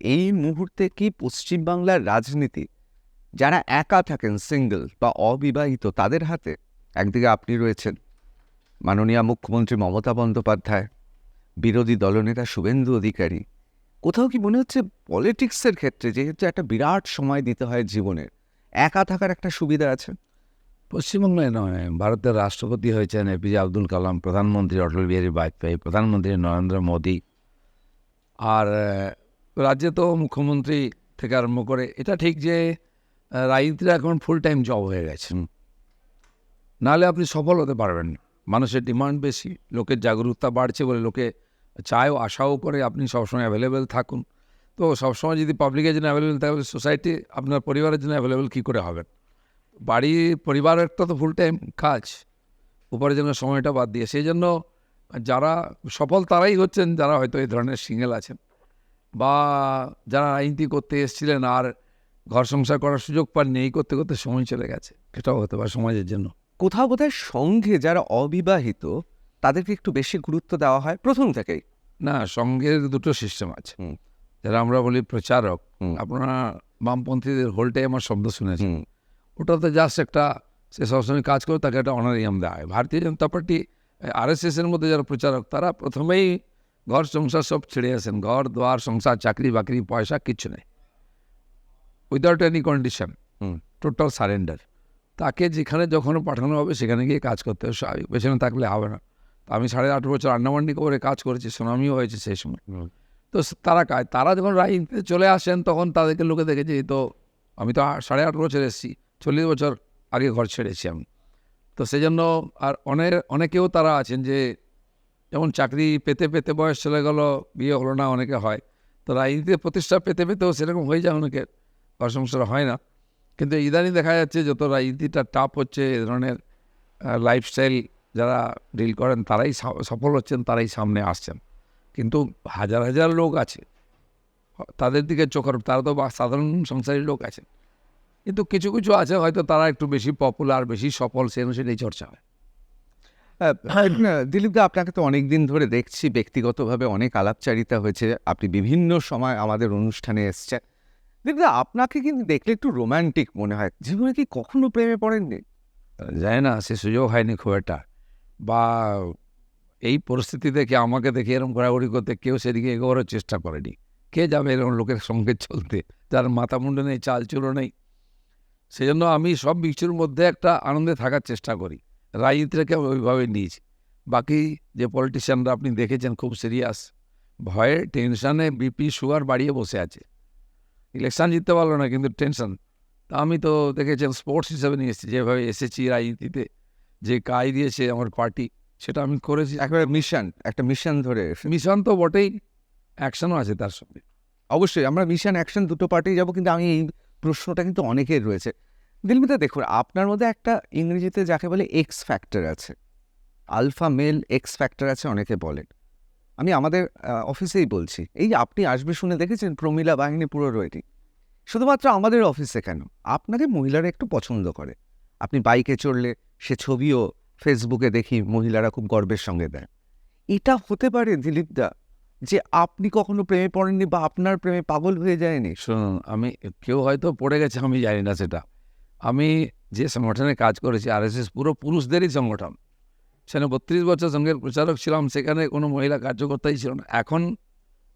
এই মুহূর্তে কি পশ্চিমবাংলার রাজনীতি? যারা একা থাকেন সিঙ্গেল বা অবিবাহিত, তাদের হাতে একদিকে আপনি রয়েছেন মাননীয় মুখ্যমন্ত্রী মমতা বন্দ্যোপাধ্যায়, বিরোধী দলনেতা শুভেন্দু অধিকারী। কোথাও কি মনে হচ্ছে পলিটিক্সের ক্ষেত্রে যেহেতু একটা বিরাট সময় দিতে হয় জীবনের একা থাকার একটা সুবিধা আছে? পশ্চিমবাংলায় নয়, ভারতের রাষ্ট্রপতি হয়েছেন এপিজে আব্দুল কালাম, প্রধানমন্ত্রী অটল বিহারী বাজপেয়ী, প্রধানমন্ত্রী নরেন্দ্র মোদী। আর আহ, রাজ্যে তো মুখ্যমন্ত্রী থেকে আরম্ভ করে এটা ঠিক যে আহ, রাজনীতিটা এখন ফুল টাইম জব হয়ে গেছে। নাহলে আপনি সফল হতে পারবেন মানুষের ডিমান্ড বেশি লোকের জাগরুকতা বাড়ছে বলে লোকে চায়ও আশাও করে আপনি সবসময় অ্যাভেলেবেল থাকুন। তো সবসময় যদি পাবলিকের জন্য অ্যাভেলেবেল থাকে সোসাইটি আপনার পরিবারের জন্য অ্যাভেলেবেল কী করে হবেন বাড়ি পরিবারেরটা তো ফুল টাইম কাজ উপার্জনের সময়টা বাদ দিয়ে। সেই জন্য যারা সফল তারাই হচ্ছেন যারা হয়তো এই ধরনের সিঙ্গেল আছেন। বা যারা রাজনীতি করতে এসেছিলেন আর ঘর সংসার করার সুযোগ পাননি এই করতে করতে সময় চলে গেছে। এটাও হতে পারে সমাজের জন্য। কোথাও বোধহয় সঙ্ঘে যারা অবিবাহিত তাদেরকে একটু বেশি গুরুত্ব দেওয়া হয়? প্রথম থেকেই। না সঙ্গের দুটো সিস্টেম আছে। যারা আমরা বলি প্রচারক। আপনারা বামপন্থীদের হোলটাই আমার শব্দ শুনেছেন। হুম, ওটাতে জাস্ট একটা সে সবসময় কাজ করে তাকে একটা অনারিয়াম দেওয়া হয়। ভারতীয় জনতা পার্টি আর এস এর মধ্যে যারা প্রচারক তারা প্রথমেই ঘর সংসার সব ছেড়ে আসেন ঘর দোয়ার সংসার চাকরি বাকরি পয়সা কিচ্ছু নেই without any condition. Total surrender তাকে যেখানে যখন পাঠানো হবে সেখানে গিয়ে কাজ করতে হবে স্বাভাবিক পেছনে থাকলে হবে না তো আমি সাড়ে আট বছর আন্ডামান্ডি করে কাজ করেছি সুনামিও হয়েছে সেই সময়। তো তারা কাজ তারা যখন রাজনীতিতে চলে আসেন তখন তাদেরকে লোকে দেখেছে এই তো আমি তো সাড়ে আট বছর এসেছি চল্লিশ বছর আগে ঘর ছেড়েছি আমি তো সেই জন্য আর অনেক অনেকেও তারা আছেন যে যেমন চাকরি পেতে পেতে বয়স চলে গেল, বিয়ে হলো না, অনেকে হয়। তো রাজনীতিতে প্রতিষ্ঠা পেতে পেতেও সেরকম হয়ে যায় অনেকের ঘর সংসার হয় না। কিন্তু ইদানিং দেখা যাচ্ছে যত রাজনীতিটা টাফ হচ্ছে, এ ধরনের লাইফস্টাইল যারা ডিল করেন, তারাই সফল হচ্ছেন, তারাই সামনে আসছেন। কিন্তু হাজার হাজার লোক আছে, তাদের দিকে চোখের তারা তো সাধারণ সংসারী লোক আছেন। কিন্তু কিছু কিছু আছে হয়তো তারা একটু বেশি পপুলার বেশি সফল, সে অনুসারে চর্চা হয়। দিলীপ দা, আপনাকে তো অনেক দিন ধরে দেখছি, ব্যক্তিগতভাবে অনেক আলাপচারিতা হয়েছে। আপনি বিভিন্ন সময় আমাদের অনুষ্ঠানে এসছেন। দিলীপ দা, আপনাকে কিন্তু দেখলে একটু রোম্যান্টিক মনে হয়। জীবনে কি কখনো প্রেমে পড়েননি? যায় না, সে সুযোগ হয়নি খুব একটা। বা এই পরিস্থিতি দেখে আমাকে দেখে এরকম ঘোরাঘুরি করতে কেউ সেদিকে এগোবারও চেষ্টা করেনি। কে যাবে এরকম লোকের সঙ্গে চলতে? যার মাথা মুন্ডে নেই, চাল চুলো নেই। সেজন্য আমি সব কিছুর মধ্যে একটা আনন্দে থাকার চেষ্টা করি। রাজনীতিটাকে আমি ওইভাবে নিয়েছি। বাকি যে পলিটিশিয়ানরা আপনি দেখেছেন খুব সিরিয়াস ভয়ে টেনশনে বিপি সুগার বাড়িয়ে বসে আছে। ইলেকশন জিততে পারল না কিন্তু টেনশন তা আমি তো দেখেছেন স্পোর্টস হিসেবে নিয়ে এসেছি যেভাবে এসেছি রাজনীতিতে যে কাজ দিয়েছে আমার পার্টি সেটা আমি করেছি। একবারে মিশন একটা মিশন ধরে মিশন তো বটেই অ্যাকশনও আছে তার সঙ্গে। অবশ্যই আমরা মিশন অ্যাকশন দুটো পার্টি যাব কিন্তু আমি এই প্রশ্নটা কিন্তু অনেকের রয়েছে। দিলমিতা দেখুন, আপনার মধ্যে একটা ইংরেজিতে যাকে বলে এক্স ফ্যাক্টর আছে আলফা মেল এক্স ফ্যাক্টর আছে অনেকে বলেন। আমি আমাদের অফিসেই বলছি, এই আপনি আসবে শুনে দেখেছেন প্রমিলা বাহিনী পুরো রয়েটি শুধুমাত্র আমাদের অফিসে কেন? আপনাকে মহিলারা একটু পছন্দ করে। আপনি বাইকে চড়লে সে ছবিও ফেসবুকে দেখি মহিলারা খুব গর্বের সঙ্গে দেয়। এটা হতে পারে দিলীপদা, যে আপনি কখনো প্রেমে পড়েননি বা আপনার প্রেমে পাগল হয়ে যায়নি। শুনুন, আমি কেউ হয়তো পড়ে গেছে, আমি জানি না সেটা। আমি যে সংগঠনে কাজ করেছি আরএসএস পুরো পুরুষদেরই সংগঠন। সেখানে বত্রিশ বছর সঙ্গের প্রচারক ছিলাম, সেখানে কোনো মহিলা কার্যকর্তাই ছিল না। এখন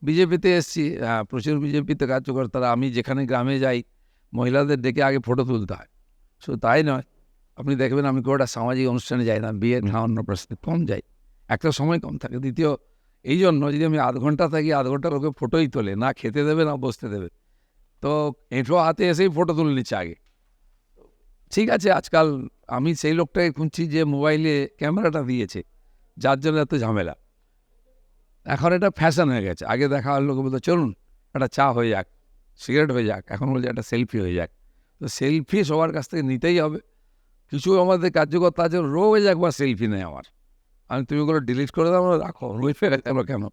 বিজেপিতে এসেছি প্রচুর বিজেপিতে কার্যকর্তারা, আমি যেখানে গ্রামে যাই, মহিলাদের ডেকে আগে ফটো তুলতে হয়। শুধু তাই নয়, আপনি দেখবেন আমি খুব একটা সামাজিক অনুষ্ঠানে যাই না, বিয়ে না অন্নপ্রাশনে কম যাই। একটা সময় কম থাকে। দ্বিতীয়, এই জন্য যদি আমি আধ ঘণ্টা থাকি, আধ ঘণ্টা লোকে ফটোই তোলে, না খেতে দেবে, না বসতে দেবে। তো এঁঠো হাতে এসেই ফটো তুলে নিচ্ছে আগে। ঠিক আছে, আজকাল আমি সেই লোকটাকে খুঁজছি যে মোবাইলে ক্যামেরাটা দিয়েছে, যার জন্য এত ঝামেলা। এখন এটা ফ্যাশন হয়ে গেছে। আগে দেখা হলো লোকে বলতো, চলুন, একটা চা হয়ে যাক সিগারেট হয়ে যাক, এখন বলছে একটা সেলফি হয়ে যাক। তো সেলফি সবার কাছ থেকে নিতেই হবে। কিছু আমাদের কার্যকর্তা আছে, রোজ একবার সেলফি নেয় আমার। আমি, তুমি ওগুলো ডিলিট করে দাও রাখো, রোজ ফেলে কেন?